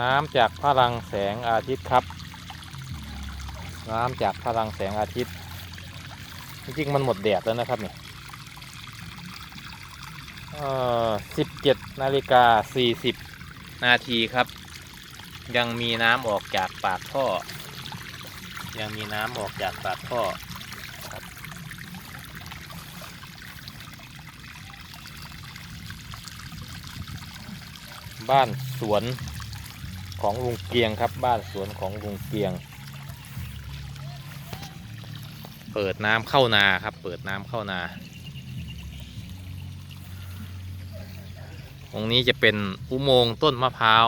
น้ำจากพลังแสงอาทิตย์ครับ น้ำจากพลังแสงอาทิตย์ จริงๆมันหมดแดดแล้วนะครับเนี่ยเอ่อสิบเจ็ดนาฬิกาสี่สิบนาทีครับ ยังมีน้ำออกจากปากท่อ ยังมีน้ำออกจากปากท่อครับบ้านสวน ของลุงเกียงครับ บ้านสวนของลุงเกียง เปิดน้ำเข้านาครับ เปิดน้ำเข้านา ตรงนี้จะเป็นอุโมงค์ต้นมะพร้าว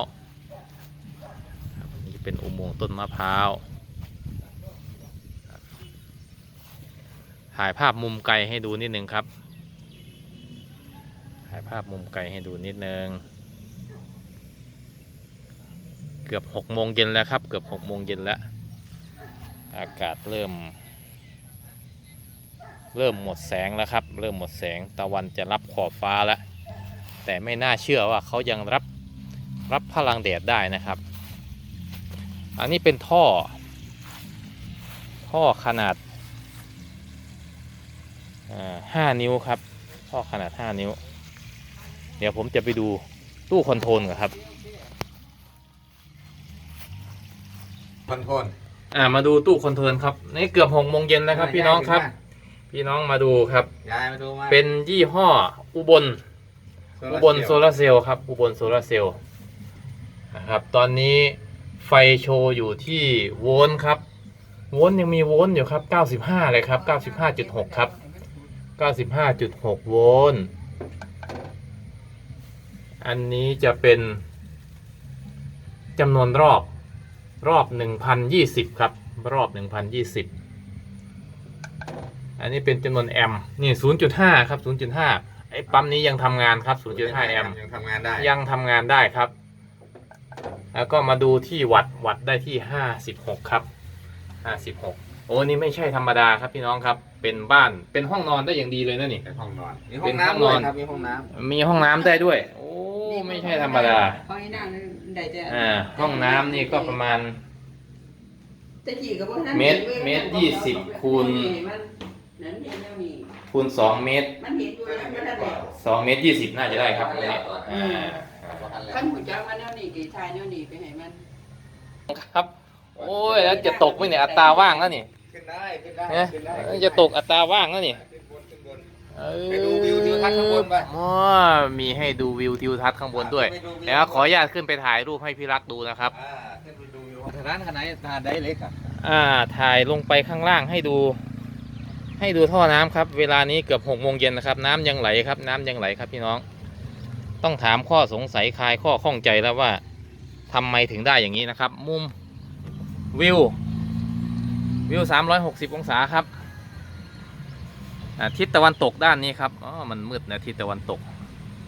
นี้จะเป็นอุโมงค์ต้นมะพร้าวถ่ายภาพมุมไกลให้ดูนิดนึงครับถ่ายภาพมุมไกลให้ดูนิดนึง เกือบหกโมงเย็นแล้วครับเกือบหกโมงเย็นแล้ว อากาศเริ่ม เริ่มหมดแสงแล้วครับ เริ่มหมดแสงตะวันจะรับขอบฟ้าแล้ว แต่ไม่น่าเชื่อว่าเขายังรับรับพลังแดดได้นะครับ อันนี้เป็นท่อ ท่อขนาดห้านิ้วครับท่อขนาด5นิ้ว เดี๋ยวผมจะไปดูตู้คอนโทรลก่อนครับ คอนโทรลอ่ามาดูตู้คอนโทรลครับนี่เกือบหกโมงเย็นแล้วครับ พี่น้องครับ พี่น้องมาดูครับ ยายมาดูมาเป็นยี่ห้ออุบล อุบลโซลาร์เซลล์ครับ อุบลโซลาร์เซลล์นะครับตอนนี้ไฟโชว์อยู่ที่โวลต์ครับ โวลต์ยังมีโวลต์อยู่ครับ 95 เลยครับ 95.6 ครับ 95.6 โวลต์อันนี้จะเป็นจำนวนรอบ รอบ1,020ครับ รอบ1,020อันนี้เป็นจำนวนแอมป์นี่0.5ครับ0.5ไอ้ปั๊มนี้ยังทำงานครับ0.5แอมป์ยังทำงานได้ ยังทำงานได้ครับ แล้วก็มาดูที่วัดวัดได้ที่56ครับ56โอ้นี่ไม่ใช่ธรรมดาครับพี่น้องครับ เป็นบ้านเป็นห้องนอนได้อย่างดีเลยนะนี่เป็นห้องนอนมีเป็ห้อนงห้องนอนน้ำด้วยครับมีห้องน้มีห้องน้ำได้ด้วย โอ้ไม่ใช่ธรรมดาห้องน้ำ ได้จะอ่าห้องน้ำนี่ก็ประมาณ แต่กี่ก็บ่ทันเมตรเมตรยี่สิบคูณ มันนั้นเห็นแล้วนี่คูณ2เมตรมันเห็นอยู่แล้วมันทันได้2เมตร20น่าจะได้ครับตรงนี้อ่าำคันหูจักมันแนวนี้กี่ชายแนวนี้ไปให้มันครับ โอ้ยแล้วจะตกไหมเนี่ยอัตราว่างแล้วนี่ขึ้นได้ขึ้นได้เนี่ยขึ้นได้เอ้ยจะตกอัตราว่างแล้วนี่ขึ้นบนขึ้นบนเอ้ยไปดูวิวทิว ทัศน์ข้างบนไป อ๋อมีให้ดูวิวทิวทัศน์ข้างบนด้วย ไปดูวิเดี๋ยวขออนุญาตขึ้นไปถ่ายรูปให้พี่รักดูนะครับ อ่าขึ้นไปดูวิวร้านขนาดทานได้เล็กอะอ่า ถ่ายลงไปข้างล่างให้ดู ให้ดูท่อน้ำครับ เวลานี้เกือบหกโมงเย็นนะครับ น้ำยังไหลครับ น้ำยังไหลครับพี่น้อง ต้องถามข้อสงสัยคลายข้อข้องใจแล้วว่าทำไมถึงได้อย่างนี้นะครับ มุมวิว วิว 360 องศาครับอ่า ทิศตะวันตกด้านนี้ครับอ๋อมันมืดนะทิศตะวันตก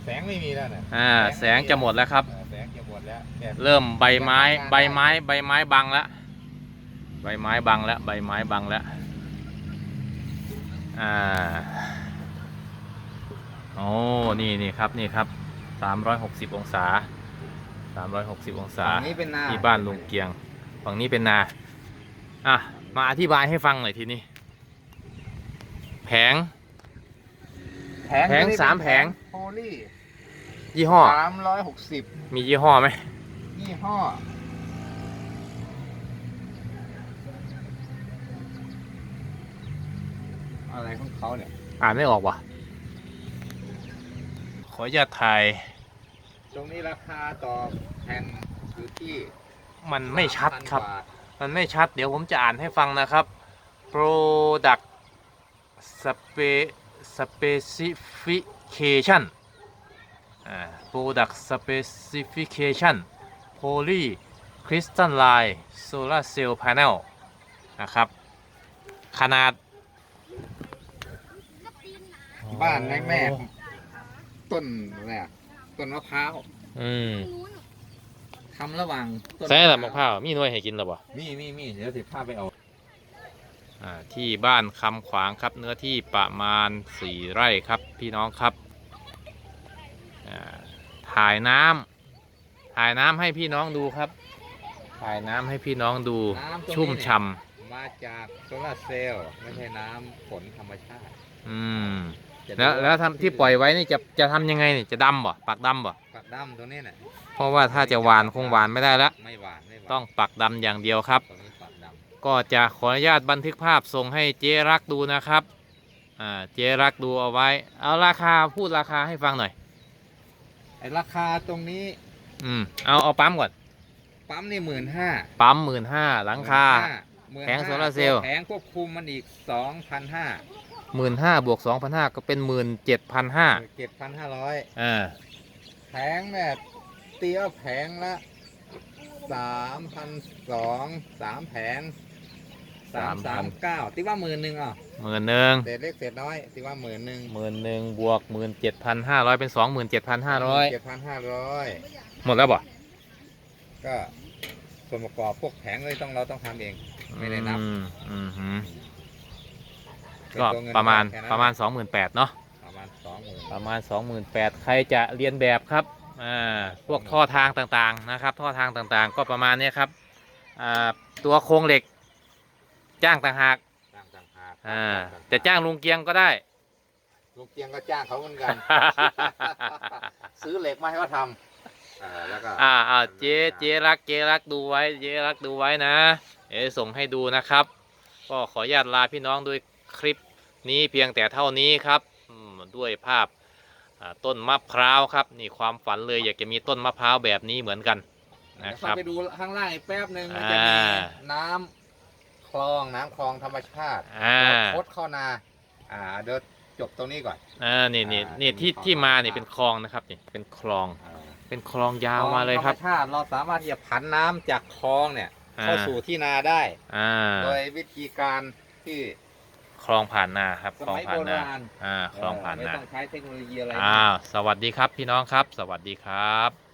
แสงไม่มีแล้วนะอ่าแสงจะหมดแล้วครับอ่าแสงจะหมดแล้วแต่เริ่มใบไม้ใบไม้ใบไม้บังแล้วใบไม้บังแล้วใบไม้บังแล้วอ่าโอ้นี่นี่ครับนี่ครับสามร้อยหกสิบองศาสามร้อยหกสิบองศาฝั่งนี้เป็นนาที่บ้านลุงเกียง ฝั่งนี้เป็นนา อะ มาอธิบายให้ฟังหน่อยทีนี้แผง แผงสามแผง โพลี่ยี่ห้อ สามร้อยหกสิบมียี่ห้อไหมยี่ห้อ อะไรของเขาเนี่ย อ่านไม่ออกว่ะ ขออนุญาตถ่าย ตรงนี้ราคาต่อแผ่นอยู่ที่มันไม่ชัดครับ 3,000าทมันไม่ชัด เดี๋ยวผมจะอ่านให้ฟังนะครับ product spe- specification อ่า product specification poly crystalline solar cell panel นะครับ ขนาด บ้านแม่แม่ต้นอะไรอะต้นมะพร้าวอืมทำระหว่างต้นใส่ละมะพร้าวมีหน่วยให้กินหรอปะมีมีมีเดี๋ยวสิพาไปเอาอ่า ที่บ้านคำขวางครับเนื้อที่ประมาณ 4 ไร่ครับพี่น้องครับอ่าถ่ายน้ถ่ายน้ำให้พี่น้องดูครับ ถ่ายน้ำให้พี่น้องดูน้ำตรงนี้ชุ่มเนี่ยฉ่มาจากโซลาร์เซลล์ไม่ใช่น้ำฝนธรรมชาติำอืมจะแล้วดูาแล้วทำที่ปล่อยไว้นี่จะจะทำยังไงนี่จะดำบ่ปักดำบ่ปักดำตรงนี้เนี่ยเพราะว่าถ้าจะหวานคงหวานไม่ได้ละไม่หวานไม่หวานต้องปักดำอย่างเดียวครับตรงนี้ปั กดก็จะขออนุญาตบันทึกภาพส่งให้เจ๊รักดูนะครับอ่าเจ๊รักดูเอาไว้ เอาราคาพูดราคาให้ฟังหน่อยำไอ้ราคาตรงนี้อืมเอาเอาปั๊มก่อน ปั๊มนี่หมื่นห้าปั๊มหมื่นห้าหลังคา15,000แผงโซลาร์เซลล์ แผงควบคุมมันอีกสองพันห้าหมื่นห้าบวกสองพันห้าก็เป็นหมื่นเจ็ดพันห้าเจ็ดพันห้าร้อยอ่าแผงแบบเตี้ยแผงละสามพันสองสามแผง สามสามเก้าตีว่าหมื่นหนึ่งอะหมื่นหนึ่งเศษเล็กเศษน้อยตีว่าหมื่นหนึ่งหมื่นหนึ่งบวกหมื่นเจ็ดพันห้าร้อยเป็นสองหมื่นเจ็ดพันห้าร้อยเจ็ดพันห้าร้อยหมดแล้วบ่ก็ส่วนประกอบพวกแผงเลยต้องเราต้องทำเอง ไม่ได้นับอืมอืมหืมเป็นก็ตัวเงินประมาณแค่นั้นประมาณสองหมื่นแปดเนาะประมาณสองหมื่นประมาณ28,000ใครจะเรียนแบบครับอ่าพวกท่อทางต่างๆนะครับ ท่อทางต่างๆ ก็ประมาณเนี้ยครับอ่าตัวโครงเหล็ก จ้างต่างหากจ้างต่างหากอ่าจะจ้างลุงเกียงก็ได้ ลุงเกียงก็จ้างเขาเหมือนกัน ซื้อเหล็กมาให้เขาทำอ่าแล้วก็อ่าอ่าเจ๊เจ๊รักเจ๊รักดูไว้เจ๊รักดูไว้นะ เอ๋ส่งให้ดูนะครับ ก็ขออนุญาตลาพี่น้องด้วยคลิปนี้เพียงแต่เท่านี้ครับอืมด้วยภาพอ่าต้นมะพร้าวครับ นี่ความฝันเลยอยากจะมีต้นมะพร้าวแบบนี้เหมือนกันเดี๋นะยวคเข้ารับไปดูข้างล่างอีกแป๊บหนึ่งมันจะมีอ่าน้ำ คลองน้ำคลองธรรมชาติอ่าคดเข้านาอ่าเดี๋ยวจบตรงนี้ก่อน อ่านี่นี่อ่านี่เป็นที่คลองที่มาธรรมชาตินี่เป็นคลองนะครับนี่เป็นคลองอ่าเป็นคลองยาวมาเลยครับ ธรรมชาติเราสามารถที่จะผันน้ำจากคลองเนี่ย อ่า เข้าสู่ที่นาได้ อ่าโดยวิธีการที่คลองผ่านนาครับสคลองมัยผ่าโบนนาราณอ่าคลองผ่านไม่นาต้องใช้เทคโนโลยีอะไรอ้าวสวัสดีครับพี่น้องครับ สวัสดีครับ